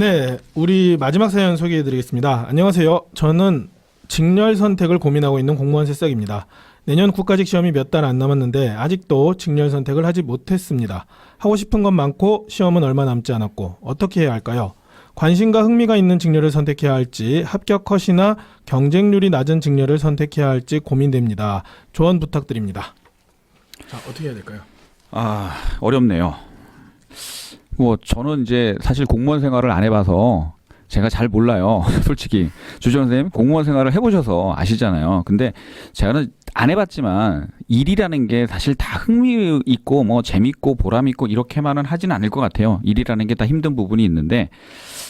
네, 우리 마지막 사연 소개해드리겠습니다. 안녕하세요. 저는 직렬 선택을 고민하고 있는 공무원 새싹입니다. 내년 국가직 시험이 몇 달 안 남았는데 아직도 직렬 선택을 하지 못했습니다. 하고 싶은 건 많고 시험은 얼마 남지 않았고 어떻게 해야 할까요? 관심과 흥미가 있는 직렬을 선택해야 할지 합격 컷이나 경쟁률이 낮은 직렬을 선택해야 할지 고민됩니다. 조언 부탁드립니다. 자, 어떻게 해야 될까요? 아 어렵네요. 뭐 저는 이제 사실 공무원 생활을 안 해봐서 제가 잘 몰라요. 솔직히 주전 선생님 공무원 생활을 해보셔서 아시잖아요. 근데 제가는 안 해봤지만 일이라는 게 사실 다 흥미 있고 뭐 재밌고 보람 있고 이렇게만은 하지는 않을 것 같아요. 일이라는 게 다 힘든 부분이 있는데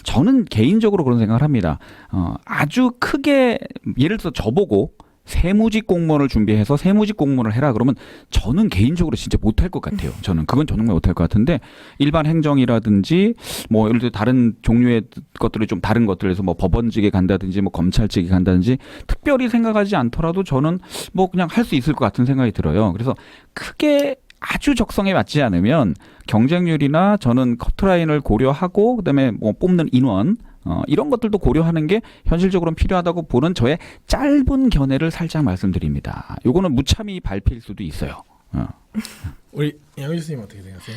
저는 개인적으로 그런 생각을 합니다. 어, 아주 크게 예를 들어 저보고 세무직 공무원을 준비해서 세무직 공무원을 해라 그러면 저는 개인적으로 진짜 못할 것 같아요. 저는 그건 정말 못할 것 같은데 일반 행정이라든지 뭐 예를 들어 다른 종류의 것들이 좀 다른 것들에서 뭐 법원직에 간다든지 뭐 검찰직에 간다든지 특별히 생각하지 않더라도 저는 뭐 그냥 할 수 있을 것 같은 생각이 들어요. 그래서 크게 아주 적성에 맞지 않으면 경쟁률이나 저는 커트라인을 고려하고 그다음에 뭐 뽑는 인원 어, 이런 것들도 고려하는 게 현실적으로는 필요하다고 보는 저의 짧은 견해를 살짝 말씀드립니다. 요거는 무참히 발필 수도 있어요. 어. 우리 양효지 선생님 어떻게 생각하세요?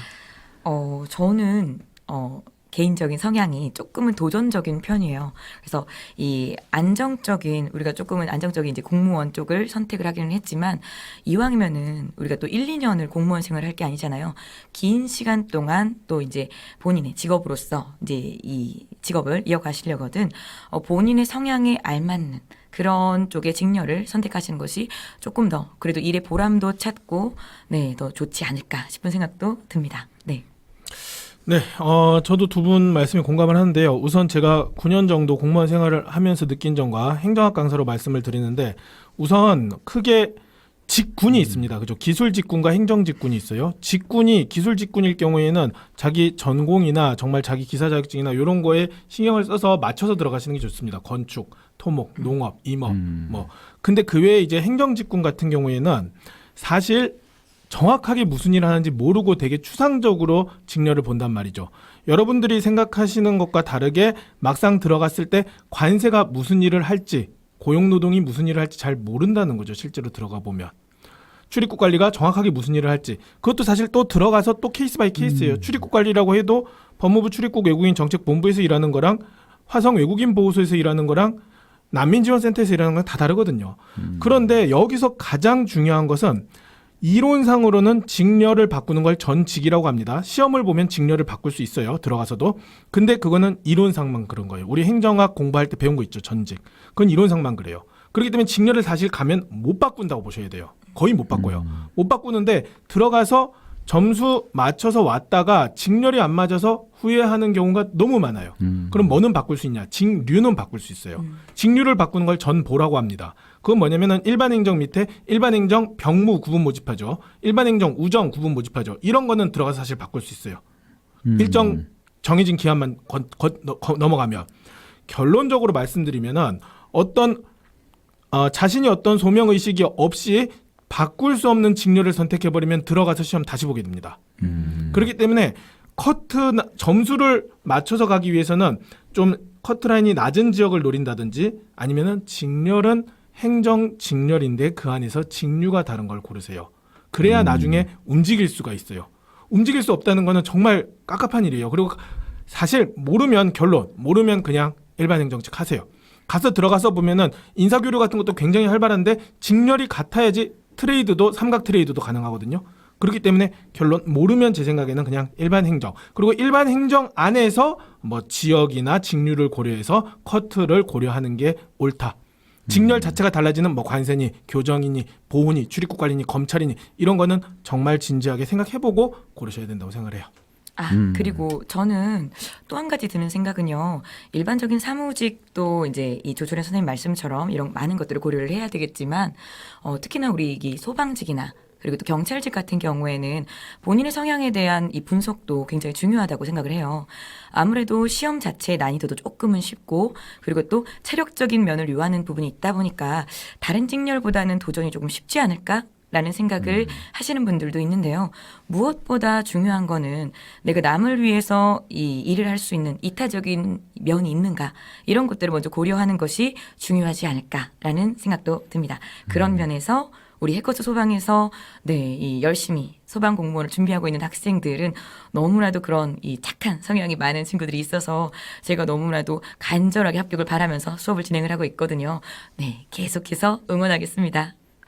어, 저는 어, 개인적인 성향이 조금은 도전적인 편이에요. 그래서 이 안정적인 우리가 조금은 안정적인 이제 공무원 쪽을 선택을 하기는 했지만 이왕이면은 우리가 또 1, 2년을 공무원 생활을 할 게 아니잖아요. 긴 시간 동안 또 이제 본인의 직업으로서 이제 이 직업을 이어가시려거든 어, 본인의 성향에 알맞는 그런 쪽의 직렬을 선택하시는 것이 조금 더 그래도 일의 보람도 찾고 네, 더 좋지 않을까 싶은 생각도 듭니다. 네. 네, 어, 저도 두 분 말씀에 공감을 하는데요. 우선 제가 9년 정도 공무원 생활을 하면서 느낀 점과 행정학 강사로 말씀을 드리는데 우선 크게 직군이 있습니다. 그죠? 기술 직군과 행정 직군이 있어요. 직군이 기술 직군일 경우에는 자기 전공이나 정말 자기 기사 자격증이나 이런 거에 신경을 써서 맞춰서 들어가시는 게 좋습니다. 건축, 토목, 농업, 임업 음. 뭐. 근데 그 외에 이제 행정 직군 같은 경우에는 사실 정확하게 무슨 일을 하는지 모르고 되게 추상적으로 직렬을 본단 말이죠. 여러분들이 생각하시는 것과 다르게 막상 들어갔을 때 관세가 무슨 일을 할지, 고용노동이 무슨 일을 할지 잘 모른다는 거죠. 실제로 들어가 보면. 출입국 관리가 정확하게 무슨 일을 할지. 그것도 사실 또 들어가서 또 케이스 바이 케이스예요. 출입국 관리라고 해도 법무부 출입국 외국인 정책 본부에서 일하는 거랑 화성 외국인 보호소에서 일하는 거랑 난민지원센터에서 일하는 건 다 다르거든요. 그런데 여기서 가장 중요한 것은 이론상으로는 직렬을 바꾸는 걸 전직이라고 합니다. 시험을 보면 직렬을 바꿀 수 있어요. 들어가서도. 근데 그거는 이론상만 그런 거예요. 우리 행정학 공부할 때 배운 거 있죠. 전직. 그건 이론상만 그래요. 그렇기 때문에 직렬을 사실 가면 못 바꾼다고 보셔야 돼요. 거의 못 바꿔요. 못 바꾸는데 들어가서 점수 맞춰서 왔다가 직렬이 안 맞아서 후회하는 경우가 너무 많아요. 음. 그럼 뭐는 바꿀 수 있냐? 직류는 바꿀 수 있어요. 직류를 바꾸는 걸 전보라고 합니다. 그건 뭐냐면은 일반 행정 밑에 일반 행정 병무 구분 모집하죠. 일반 행정 우정 구분 모집하죠. 이런 거는 들어가서 사실 바꿀 수 있어요. 음. 일정 정해진 기한만 건- 건- 너- 거- 넘어가면 결론적으로 말씀드리면은 어떤 어, 자신이 어떤 소명 의식이 없이 바꿀 수 없는 직렬을 선택해 버리면 들어가서 시험 다시 보게 됩니다. 음. 그렇기 때문에 커트 나- 점수를 맞춰서 가기 위해서는 좀 커트라인이 낮은 지역을 노린다든지 아니면은 직렬은 행정 직렬인데 그 안에서 직류가 다른 걸 고르세요. 그래야 음. 나중에 움직일 수가 있어요. 움직일 수 없다는 거는 정말 깝깝한 일이에요. 그리고 사실 모르면 결론, 모르면 그냥 일반 행정직 하세요. 가서 들어가서 보면은 인사교류 같은 것도 굉장히 활발한데 직렬이 같아야지 트레이드도 삼각 트레이드도 가능하거든요. 그렇기 때문에 결론 모르면 제 생각에는 그냥 일반 행정 그리고 일반 행정 안에서 뭐 지역이나 직류를 고려해서 커트를 고려하는 게 옳다. 직렬 자체가 달라지는 뭐 관세니 교정이니 보훈이 출입국 관리니 검찰이니 이런 거는 정말 진지하게 생각해보고 고르셔야 된다고 생각을 해요. 아, 음. 그리고 저는 또 한 가지 드는 생각은요. 일반적인 사무직도 이제 이 조철현 선생님 말씀처럼 이런 많은 것들을 고려를 해야 되겠지만, 어, 특히나 우리 이 소방직이나 그리고 또 경찰직 같은 경우에는 본인의 성향에 대한 이 분석도 굉장히 중요하다고 생각을 해요. 아무래도 시험 자체의 난이도도 조금은 쉽고 그리고 또 체력적인 면을 요하는 부분이 있다 보니까 다른 직렬보다는 도전이 조금 쉽지 않을까 라는 생각을 음. 하시는 분들도 있는데요. 무엇보다 중요한 거는 내가 남을 위해서 이 일을 할 수 있는 이타적인 면이 있는가 이런 것들을 먼저 고려하는 것이 중요하지 않을까라는 생각도 듭니다. 그런 음. 면에서 우리 해커스 소방에서 네, 이 열심히 소방 공무원을 준비하고 있는 학생들은 너무나도 그런 이 착한 성향이 많은 친구들이 있어서 제가 너무나도 간절하게 합격을 바라면서 수업을 진행을 하고 있거든요. 네, 계속해서 응원하겠습니다.